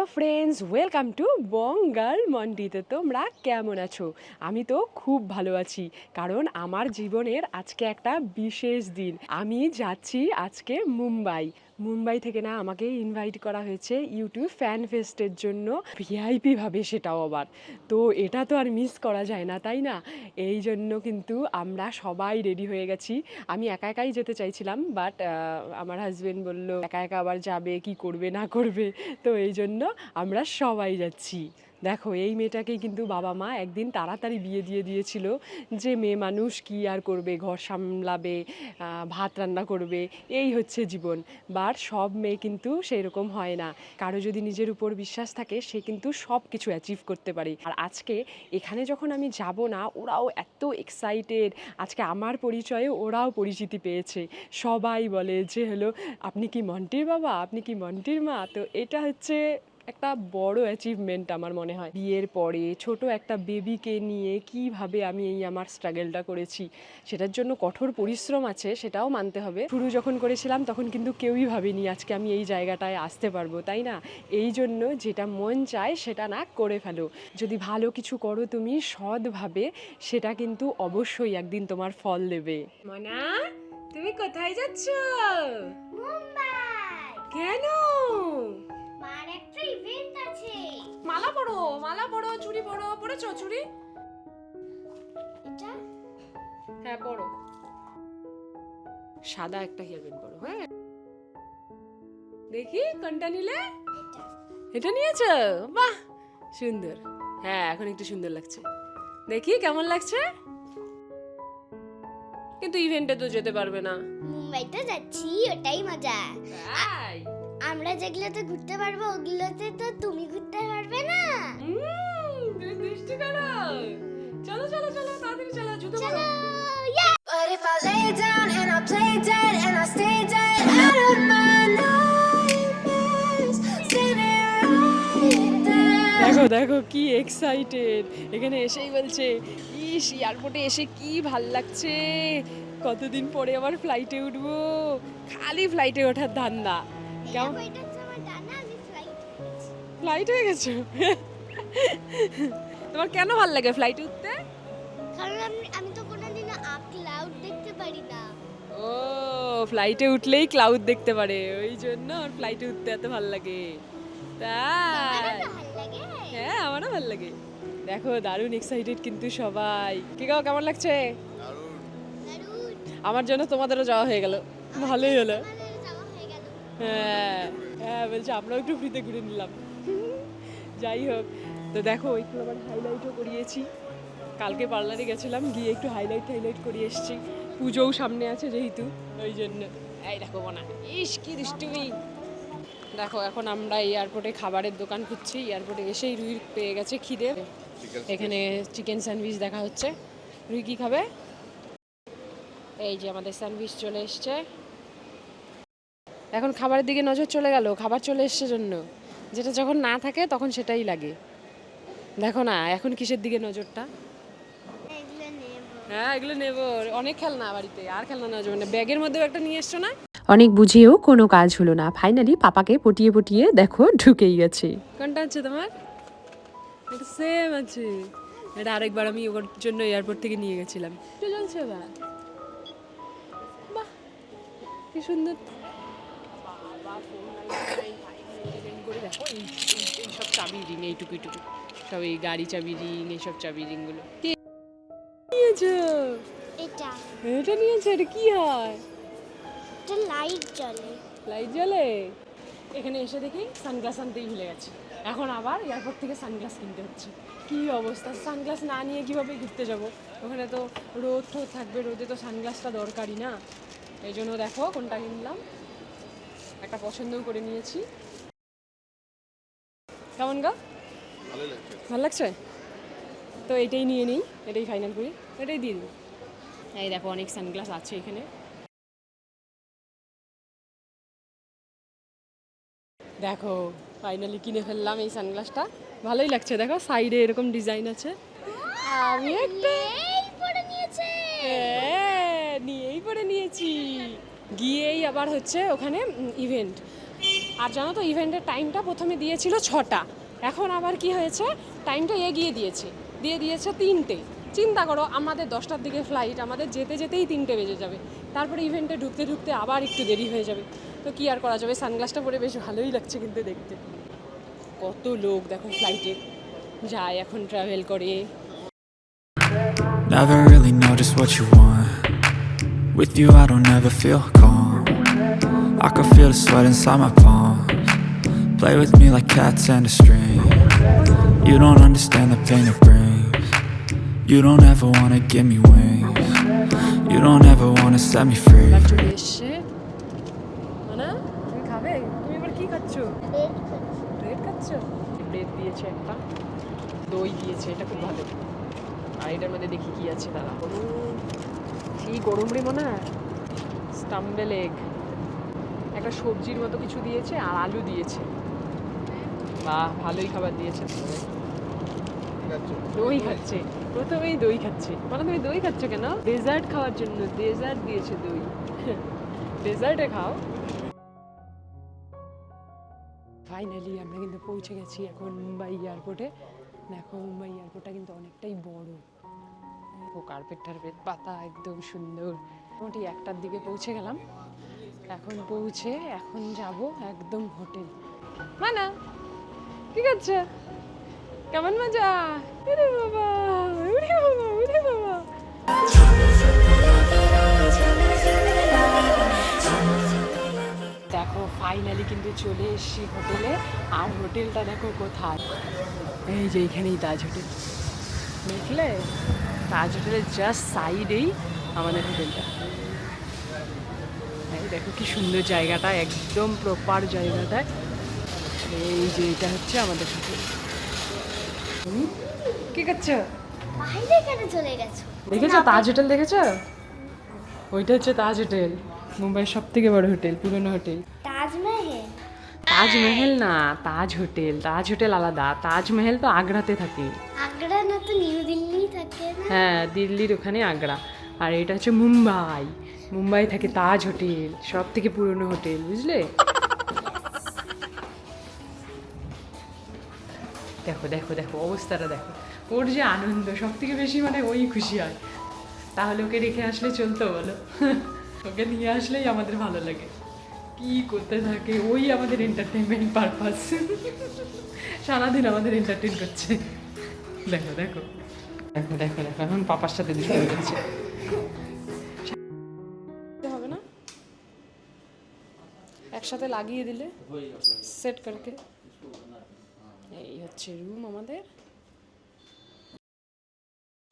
Hello friends, welcome to Bangal মন্ডিতে। তোমরা কেমন আছো? আমি তো খুব ভালো আছি, কারণ আমার জীবনের আজকে একটা বিশেষ দিন। আমি যাচ্ছি আজকে মুম্বাই। মুম্বাই থেকে না আমাকে ইনভাইট করা হয়েছে ইউটিউব ফ্যান ফেস্টের জন্য ভিআইপি ভাবে সেটাও আবার। তো এটা তো আর মিস করা যায় না, তাই না? এই জন্য কিন্তু আমরা সবাই রেডি হয়ে গেছি। আমি একা একাই যেতে চাইছিলাম বাট আমার হাজবেন্ড বলল, একা একা আবার যাবে, কি করবে, না করবে? তো এই জন্য আমরা সবাই যাচ্ছি। দেখো, এই মেয়েটাকেই কিন্তু বাবা মা একদিন তাড়াতাড়ি বিয়ে দিয়ে দিয়েছিল যে মেয়ে মানুষ কি আর করবে, ঘর সামলাবে ভাত রান্না করবে, এই হচ্ছে জীবন। বাট সব মেয়ে কিন্তু সেই রকম হয় না। কারও যদি নিজের উপর বিশ্বাস থাকে, সে কিন্তু সব কিছু অ্যাচিভ করতে পারে। আর আজকে এখানে যখন আমি যাব না, ওরাও এত এক্সাইটেড আজকে আমার পরিচয়ে ওরাও পরিচিতি পেয়েছে। সবাই বলে যে হলো আপনি কি মন্টির বাবা? আপনি কি মন্টির মা? তো এটা হচ্ছে একটা বড় অ্যাচিভমেন্ট আমার মনে হয়। বিয়ের পরে ছোট একটা বেবিকে নিয়ে কীভাবে আমি এই আমার স্ট্রাগলটা করেছি সেটার জন্য কঠোর পরিশ্রম আছে সেটাও মানতে হবে। শুরু যখন করেছিলাম তখন কিন্তু কেউই ভাবেনি আজকে আমি এই জায়গাটায় আসতে পারব তাই না? এই জন্য যেটা মন চায় সেটা না করে ফেলো। যদি ভালো কিছু করো তুমি সৎভাবে সেটা কিন্তু অবশ্যই একদিন তোমার ফল দেবে। মনা তুমি কোথায় যাচ্ছ? মুম্বাই। কেন? একটা ইভেন্ট আছে। মালা পড়ো মালা পড়ো চুড়ি পড়ো পড়েছো চুড়ি? এটা? হ্যাঁ পড়ো সাদা একটা হেয়ারব্যান্ড পড়ো হ্যাঁ। দেখি কোনটা নিলে? এটা। নিয়েছো? বাহ সুন্দর। হ্যাঁ এখন একটু সুন্দর লাগছে। দেখি কেমন লাগছে? কিন্তু ইভেন্টে তো যেতে পারবে না। মুম্বাই মুম্বাইতে যাচ্ছি ওটাই মজা। আমরা যেগুলোতে ঘুরতে পারব ওগুলোতে তো তুমি ঘুরতে পারবে না। উম, তুমি দুষ্টু করো চলো চলো চলো তাড়াতাড়ি চলো জুতো পরো! But if I lay down and I play dead and I stay dead out of my nightmares, standing right there. দেখো দেখো কি এক্সাইটেড এখানে এসেই বলছে ইস এয়ারপোর্টে এসে কি ভালো লাগছে। কতদিন পরে আবার ফ্লাইটে উঠবো? খালি ফ্লাইটে ওঠার ধান্দা। কেমন? ফ্লাইট হয়ে গেছো? তোমার কেন ভালো লাগে ফ্লাইটে উঠতে? কারণ আমি আমি তো কোনোদিনও আপ ক্লাউড দেখতে পারি না। ও ফ্লাইটে উঠলেই ক্লাউড দেখতে পারে। ওই জন্য আর ফ্লাইটে উঠতে এত ভালো লাগে। তাই। হ্যাঁ আমারও ভালো লাগে। দেখো দারুণ এক্সাইটেড কিন্তু সবাই। কি গো কেমন লাগছে? আমার জন্য তোমাদেরও যাওয়া হয়ে গেল। ভালোই হলো। হ্যাঁ হ্যাঁ বলছি আমরাও একটু ফ্রিতে ঘুরে নিলাম। যাই হোক, তো দেখো, একটু আবার হাইলাইটও করিয়েছি। কালকে পার্লারে গেছিলাম, গিয়ে একটু হাইলাইট হাইলাইট করিয়ে এসেছি। পুজোও সামনে আছে যেহেতু, ওই জন্য। এই দেখো বোনা, ইস, কি দুষ্টুমি। দেখো, এখন আমরা এয়ারপোর্টে খাবারের দোকান খুঁজছি। এয়ারপোর্টে এসেই রুই পেয়ে গেছে খিদে। এখানে চিকেন স্যান্ডউইচ দেখা হচ্ছে। রুই কি খাবে? এই যে আমাদের স্যান্ডউইচ চলে এসছে। এখন খাবারের দিকে নজর চলে গেল খাবার চলে এসছে জন্য। যেটা যখন না থাকে তখন সেটাই লাগে। দেখো না এখন কিসের দিকে নজরটা? হ্যাঁ এগুলো নেব। অনেক খেলনা বাড়িতে আর খেলনা নেওয়া যাবে না। ব্যাগের মধ্যেও একটা নিয়ে এসছো না? অনেক বুঝিয়েও কোনো কাজ হলো না। ফাইনালি পাপাকে পটিয়ে পটিয়ে দেখো ঢুকেই গেছে। কোনটা আছে তোমার? এটা সেম আছে। এটা আরেকবার আমি ওর জন্য এয়ারপোর্ট থেকে নিয়ে গেছিলাম। কি সুন্দর। করে দেখো এই সব চাবি রিং এইটুকু এইটুকু সব এই গাড়ি চাবি রিং এইসব চাবি রিংগুলো নিয়েছো এটা। এটা নিয়েছো এটা কি হয়? এটা লাইট জ্বলে। লাইট জ্বলে? এখানে এসে দেখি সানগ্লাস আনতেই ভুলে গেছি। এখন আবার এয়ারপোর্ট থেকে সানগ্লাস কিনতে হচ্ছে। কি অবস্থা? সানগ্লাস না নিয়ে কীভাবে ঘুরতে যাব? ওখানে তো রোদ টোদ থাকবে রোদে তো সানগ্লাসটা দরকারই না। এই জন্য দেখো কোনটা কিনলাম? একটা পছন্দও করে নিয়েছি। কেমন গা? ভালো লাগছে? তো এটাই নিয়ে নিই এটাই ফাইনাল করি। এটাই দিয়ে দিই। এই দেখো অনেক সানগ্লাস আছে এখানে। দেখো ফাইনালি কিনে ফেললাম এই সানগ্লাসটা ভালোই লাগছে দেখো সাইডে এরকম ডিজাইন আছে। আমি একটা এই পরে নিয়েছে। হ্যাঁ, নিয়েই পরে নিয়েছি। গিয়েই আবার হচ্ছে ওখানে ইভেন্ট আর জানো তো ইভেন্টের টাইমটা প্রথমে দিয়েছিল ছটা। এখন আবার কি হয়েছে? টাইমটা এগিয়ে দিয়েছে। দিয়ে দিয়েছে তিনটে। চিন্তা করো, আমাদের দশটার দিকে ফ্লাইট আমাদের যেতে যেতেই তিনটে বেজে যাবে। তারপরে ইভেন্টে ঢুকতে ঢুকতে আবার একটু দেরি হয়ে যাবে। তো কি আর করা যাবে? সানগ্লাসটা পরে বেশ ভালোই লাগছে কিন্তু দেখতে। কত লোক দেখো ফ্লাইটে যায় এখন ট্রাভেল করে। Never really know just what you want. With you, I don't ever feel calm. I can feel the sweat inside my palms. Play with me like cats and a string. You don't understand the pain it brings. You don't ever wanna give me wings. You don't ever wanna set me free. এবার চলে এসছে না তুমি খাবে তুমি এবার কি খাচ্ছ ব্রেড খাচ্ছ ব্রেড দিয়েছে একটা দই দিয়েছে এটা খুব ভালো আর এটার মধ্যে দেখি কি আছে দাদা কি গরম রে মনে হয়? স্টাম্বেল এগ একটা সবজির মতো কিছু দিয়েছে আর আলু দিয়েছে। বাহ ভালোই খাবার দিয়েছে। দই খাচ্ছে। প্রথমেই দই খাচ্ছে। মানে তুমি দই খাচ্ছ কেন? ডেজার্ট খাওয়ার জন্য ডেজার্ট দিয়েছে দই। ডেজার্টে খাও। ফাইনালি আমরা কিন্তু পৌঁছে গেছি এখন মুম্বাই এয়ারপোর্টে দেখো মুম্বাই এয়ারপোর্টটা কিন্তু অনেকটাই বড়। ও কার্পেট টার্পেট পাতা একদম সুন্দর। মোটামুটি একটার দিকে পৌঁছে গেলাম। এখন পৌঁছে এখন যাব একদম হোটেল। মানা, কি করছে? কেমন মজা? ওরে বাবা ওরে বাবা ওরে বাবা। দেখো ফাইনালি কিন্তু চলে এসেছি হোটেলে। আর হোটেলটা দেখো কোথায়? এই যে এইখানেই তাজ হোটেল। দেখলে? তাজ হোটেলের জাস্ট সাইডেই আমাদের হোটেলটা দেখো কি সুন্দর জায়গাটা একদম প্রপার জায়গাটায় এই যে এটা হচ্ছে আমাদের হোটেল কি করছ বাইরে কেন চলে গেছো? দেখেছ তাজ হোটেল দেখেছ? ওইটা হচ্ছে তাজ হোটেল মুম্বাইয়ের সব থেকে বড় হোটেল পুরনো হোটেল তাজমহল না তাজ হোটেল তাজ হোটেল আলাদা। তাজমহল তো আগ্রাতে থাকে। আগ্রা না তো নিউ দিল্লি থাকে না? হ্যাঁ দিল্লির ওখানে আগ্রা। আর এটা হচ্ছে মুম্বাই। মুম্বাই থাকে তাজ হোটেল সব থেকে পুরনো হোটেল বুঝলে? দেখো দেখো দেখো অবস্থাটা দেখো। ওর যে আনন্দ সব থেকে বেশি মানে ওই খুশি হয়। তাহলে ওকে রেখে আসলে চলতো বলো? ওকে নিয়ে আসলেই আমাদের ভালো লাগে। কি করতে থাকে ওই আমাদের এন্টারটেনমেন্ট পারপাস সারাদিন আমাদের এন্টারটেন করছে। দেখো দেখো। দেখো দেখো দেখো এখন পাপার সাথে দুষ্টুমি করছে হবে না? একসাথে লাগিয়ে দিলে সেট করকে। এই হচ্ছে রুম আমাদের।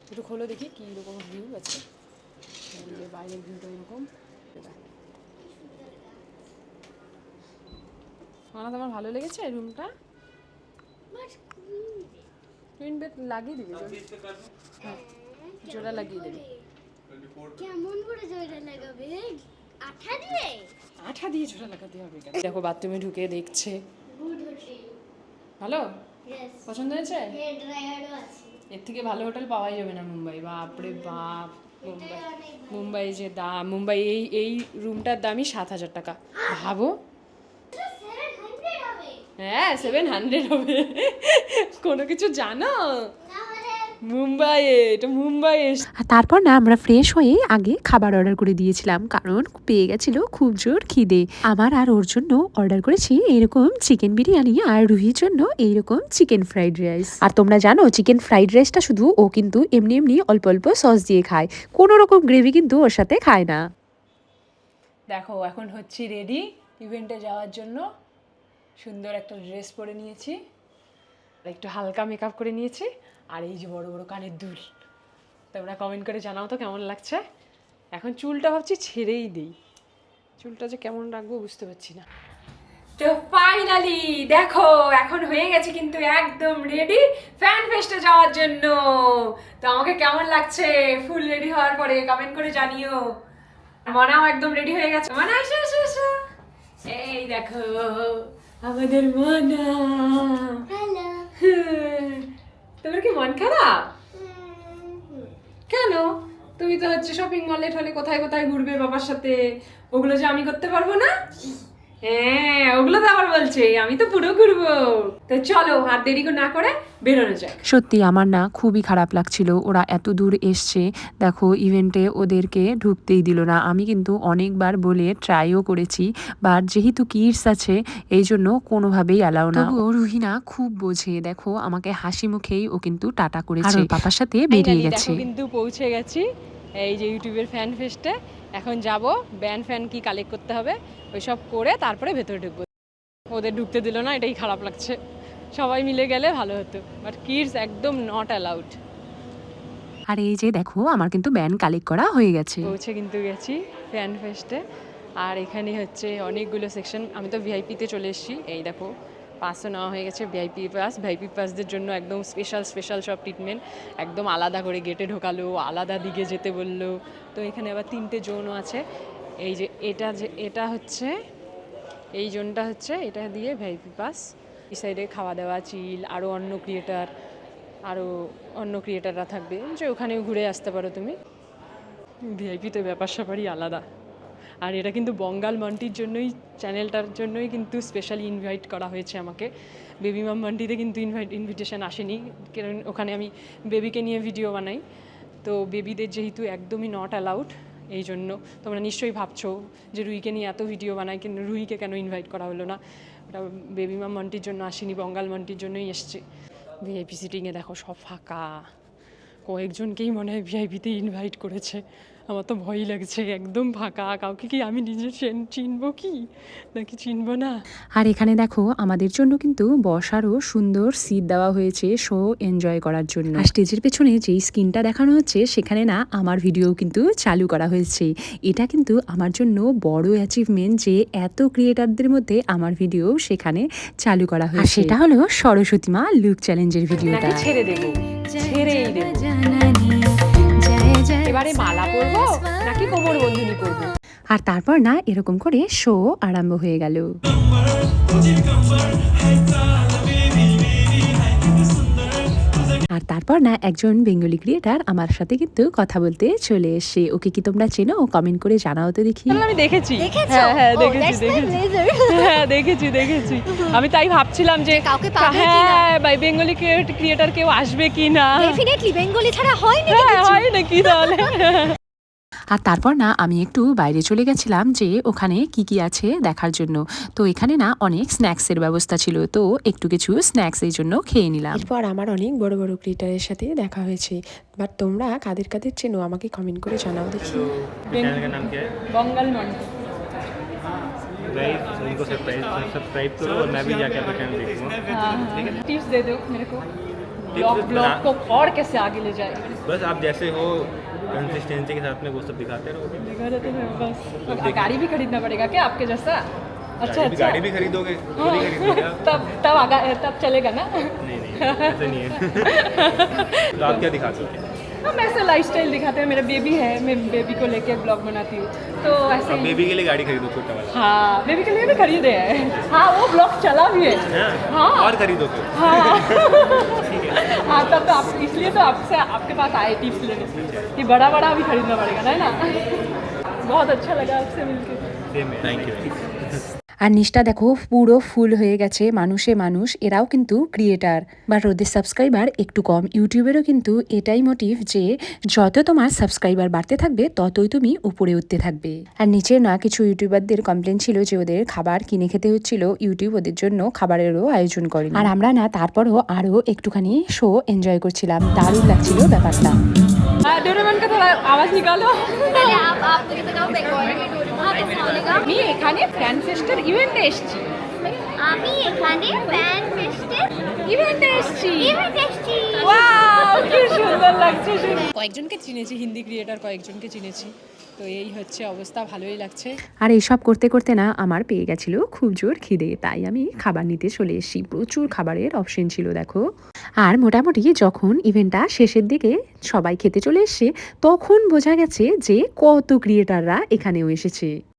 একটু খোলো দেখি কি রকম ভিউ আছে। বাইরের ভিউটা এরকম। মানে তোমার ভালো লেগেছে রুমটা টুইন বেড লাগিয়ে দিবি? হ্যাঁ জোড়া লাগিয়ে দিবি। কেমন করে জয়টা লাগাবে? আঠা দিয়ে? আঠা দিয়ে জোড়া লাগাতে হবে কেন? দেখো বাথরুমে ঢুকে দেখছে। গুড ভালো? পছন্দ হয়েছে? এর থেকে ভালো হোটেল পাওয়াই যাবে না মুম্বাই। বাপরে বাপ। মুম্বাই। মুম্বাই যে দাম মুম্বাই এই এই রুমটার দামই সাত হাজার টাকা। ভাবো। হ্যাঁ সেভেন হান্ড্রেড হবে। কোনো কিছু জানো? মুম্বাইয়ে এটা মুম্বাই আর তারপর না আমরা ফ্রেশ হয়ে আগে খাবার অর্ডার করে দিয়েছিলাম কারণ পেয়ে গেছিল খুব জোর খিদে। আমার আর ওর জন্য অর্ডার করেছি এরকম চিকেন বিরিয়ানি আর রুহির জন্য এইরকম চিকেন ফ্রাইড রাইস আর তোমরা জানো চিকেন ফ্রাইড রাইসটা শুধু ও কিন্তু এমনি এমনি অল্প অল্প সস দিয়ে খায়। কোনো রকম গ্রেভি কিন্তু ওর সাথে খায় না। দেখো এখন হচ্ছি রেডি ইভেন্টে যাওয়ার জন্য। সুন্দর একটা ড্রেস পরে নিয়েছি। আর একটু হালকা মেকআপ করে নিয়েছি। আর এই যে বড় বড় কানের দুল। তোমরা কমেন্ট করে জানাও তো কেমন লাগছে। এখন চুলটা ভাবছি ছেড়েই দিই। চুলটা যে কেমন রাখব বুঝতে পারছি না। তো ফাইনালি দেখো, এখন হয়ে গেছে কিন্তু একদম রেডি ফ্যান ফেস্টে যাওয়ার জন্য। তো আমাকে কেমন লাগছে? ফুল রেডি হওয়ার পরে কমেন্ট করে জানিও। মনাও একদম রেডি হয়ে গেছে। মনা এসো। এই দেখো। আমাদের মনা তোমার কি মন খারাপ? কেন? তুমি তো হচ্ছে শপিং মলে ঠলে কোথায় কোথায় ঘুরবে বাবার সাথে। ওগুলো যে আমি করতে পারব না? হ্যাঁ ওগুলো তো আবার বলছে আমি তো পুরো ঘুরবো। তো চলো আর দেরি করে না করে বেরোনো যাক। সত্যি আমার না খুবই খারাপ লাগছিল ওরা এত দূর এসছে দেখো ইভেন্টে ওদেরকে ঢুকতেই দিল না। আমি কিন্তু অনেকবার বলে ট্রাইও করেছি বাট যেহেতু কিডস আছে এই জন্য কোনোভাবেই অ্যালাউ না। ও রুহিনা খুব বোঝে দেখো আমাকে হাসি মুখেই ও কিন্তু টাটা করেছে। পাপার সাথে বেরিয়ে গেছে। কিন্তু পৌঁছে গেছি এই যে ইউটিউবের ফ্যান ফেস্টে এখন যাব ব্যান্ড ফ্যান কি কালেক্ট করতে হবে ওইসব করে তারপরে ভেতরে ঢুকবো। ওদের ঢুকতে দিল না এটাই খারাপ লাগছে। সবাই মিলে গেলে ভালো হতো। বাট কিডস একদম নট অ্যালাউড আর এই যে দেখো আমার কিন্তু ব্যান কালেক্ট করা হয়ে গেছে। পৌঁছে কিন্তু গেছি ফ্যান ফেস্টে আর এখানে হচ্ছে অনেকগুলো সেকশন আমি তো ভিআইপিতে চলে এসেছি। এই দেখো পাসও নেওয়া হয়ে গেছে ভিআইপি পাস ভিআইপি পাসদের জন্য একদম স্পেশাল স্পেশাল সব ট্রিটমেন্ট একদম আলাদা করে গেটে ঢোকালো, আলাদা দিকে যেতে বলল। তো এখানে আবার তিনটে জোনও আছে। এই যে এটা যে, এটা হচ্ছে, এই জোনটা হচ্ছে, এটা দিয়ে ভিআইপি পাস এই সাইডে খাওয়া দাওয়া চিল আরও অন্য ক্রিয়েটার আরও অন্য ক্রিয়েটাররা থাকবে। যে ওখানেও ঘুরে আসতে পারো তুমি। ভিআইপিতে ব্যাপার স্যাপারই আলাদা। আর এটা কিন্তু বঙ্গাল মান্টির জন্যই, চ্যানেলটার জন্যই কিন্তু স্পেশালি ইনভাইট করা হয়েছে আমাকে। বেবি মাম মান্টিতে কিন্তু ইনভাইট ইনভিটেশান আসেনি। কারণ ওখানে আমি বেবিকে নিয়ে ভিডিও বানাই। তো বেবিদের যেহেতু একদমই নট অ্যালাউড এই জন্য তোমরা নিশ্চয়ই ভাবছ যে রুইকে নিয়ে এত ভিডিও বানাই কিন্তু রুইকে কেন ইনভাইট করা হলো না? ওটা বেবি মাম মান্টির জন্য আসেনি, বঙ্গাল মান্টির জন্যই এসছে। ভিআইপি সিটিংয়ে দেখো সব ফাঁকা। কয়েকজনকেই মনে হয় ভিআইপিতে ইনভাইট করেছে। আমার তো ভয়ই লাগছে একদম ফাঁকা। কাউকে কি আমি নিজে চেন- চিনবো কি? নাকি চিনবো না? আর এখানে দেখো আমাদের জন্য কিন্তু বসারও সুন্দর সিট দেওয়া হয়েছে শো এনজয় করার জন্য। আর স্টেজের পেছনে যেই স্ক্রিনটা দেখানো হচ্ছে সেখানে না আমার ভিডিও কিন্তু চালু করা হয়েছে। এটা কিন্তু আমার জন্য বড় অ্যাচিভমেন্ট যে এত ক্রিয়েটারদের মধ্যে আমার ভিডিও সেখানে চালু করা হয়েছে। সেটা হলো সরস্বতী মা লুক চ্যালেঞ্জের ভিডিওটা ছেড়ে দেবো। ছেড়েই দেবো। এবারে মালা পরবো নাকি কোমর বন্ধনী পরবো? আর তারপর না এরকম করে শো আরম্ভ হয়ে গেল। আর তারপর না একজন বেঙ্গলি ক্রিয়েটার আমার সাথে কিন্তু কথা বলতে চলে এসে ওকে কি তোমরা চেনো? ও কমেন্ট করে জানাও তো দেখি। আমি দেখেছি। হ্যাঁ হ্যাঁ Oh, দেখেছি দেখেছি। হ্যাঁ দেখেছি দেখেছি। আমি তাই ভাবছিলাম যে কাউকে হ্যাঁ বাই বেঙ্গলি ক্রিয়েটার কেউ আসবে কি না ডেফিনেটলি বেঙ্গলি ছাড়া হয় না হ্যাঁ হয় নাকি তাহলে? আর তারপর না আমি একটু বাইরে চলে গেছিলাম যে ওখানে কি কি আছে দেখার জন্য তো এখানে না অনেক স্ন্যাক্সের ব্যবস্থা ছিল তো একটু কিছু স্ন্যাক্স এই জন্য খেয়ে নিলাম এরপর আমার অনেক বড় বড় ক্রিয়েটারের সাথে দেখা হয়েছে বাট তোমরা কাদের কাদের চেনো আমাকে কমেন্ট করে জানাও দেখি चैनल का नाम क्या है বঙ্গাল মন্ডল गाइस उनको सरप्राइज सब्सक्राइब करो और मैं भी जाके आपका चैनल देखूंगा टिप्स दे दो मेरे को Tips ब्लॉग बता- ब्लॉग को और कैसे आगे ले जाए बस आप जैसे हो कंसिस्टेंसी के साथ में वो सब दिखाते रहो दिखा देते हैं बस। गाड़ी भी खरीदना पड़ेगा क्या आपके जैसा? अच्छा अच्छा। गाड़ी भी खरीदोगे? खुद खरीदोगे तब तब आगा तब चलेगा ना? नहीं नहीं ऐसे नहीं है। तो आप क्या दिखा सकते हो? हम ऐसे लाइफ स्टाइल दिखाते हैं मेरा बेबी है मैं बेबी को लेके ब्लॉग बनाती हूँ। तो ऐसे ही- बेबी के लिए गाड़ी खरीदो छोटा वाला। हाँ बेबी के लिए भी खरीदे हैं। हाँ वो ब्लॉग चला भी है। हाँ हाँ। और खरीदो फिर। हाँ। हाँ। तब तो आप इसलिए तो आपसे आपके पास आए टिप्स लेने। कि बड़ा बड़ा भी खरीदना पड़ेगा ना है ना? बहुत अच्छा लगा आपसे मिलकर थैंक यू আর নিচটা দেখো পুরো ফুল হয়ে গেছে মানুষে মানুষ এরাও কিন্তু ক্রিয়েটার বাট ওদের সাবস্ক্রাইবার একটু কম ইউটিউবেরও কিন্তু এটাই মোটিভ যে যত তোমার সাবস্ক্রাইবার বাড়তে থাকবে ততই তুমি উপরে উঠতে থাকবে আর নিচে না কিছু ইউটিউবারদের কমপ্লেন ছিল যে ওদের খাবার কিনে খেতে হচ্ছিল ইউটিউব ওদের জন্য খাবারেরও আয়োজন করে আর আমরা না তারপরও আরও একটুখানি শো এনজয় করছিলাম দারুণ লাগছিল ব্যাপারটা हाँ डोरेमन का थोड़ा आवाज निकालो তাহলে আপ আমি এখানে ফ্যান ফেস্টের ইভেন্টে এসেছি। আমি এখানে ফ্যান ফেস্টের ইভেন্টে এসেছি। ইভেন্টে এসেছি। ওয়াও কি সুন্দর লাগছে কয়েকজনকে চিনেছি হিন্দি ক্রিয়েটার কয়েকজনকে চিনেছি। তো এই হচ্ছে অবস্থা, ভালোই লাগছে। আর এইসব করতে করতে না আমার পেয়ে গেছিল খুব জোর খিদে, তাই আমি খাবার নিতে চলে এসেছি। প্রচুর খাবারের অপশন ছিল, দেখো। আর মোটামুটি যখন ইভেন্টটা শেষের দিকে সবাই খেতে চলে এসছে, তখন বোঝা গেছে যে কত ক্রিয়েটাররা এখানেও এসেছে।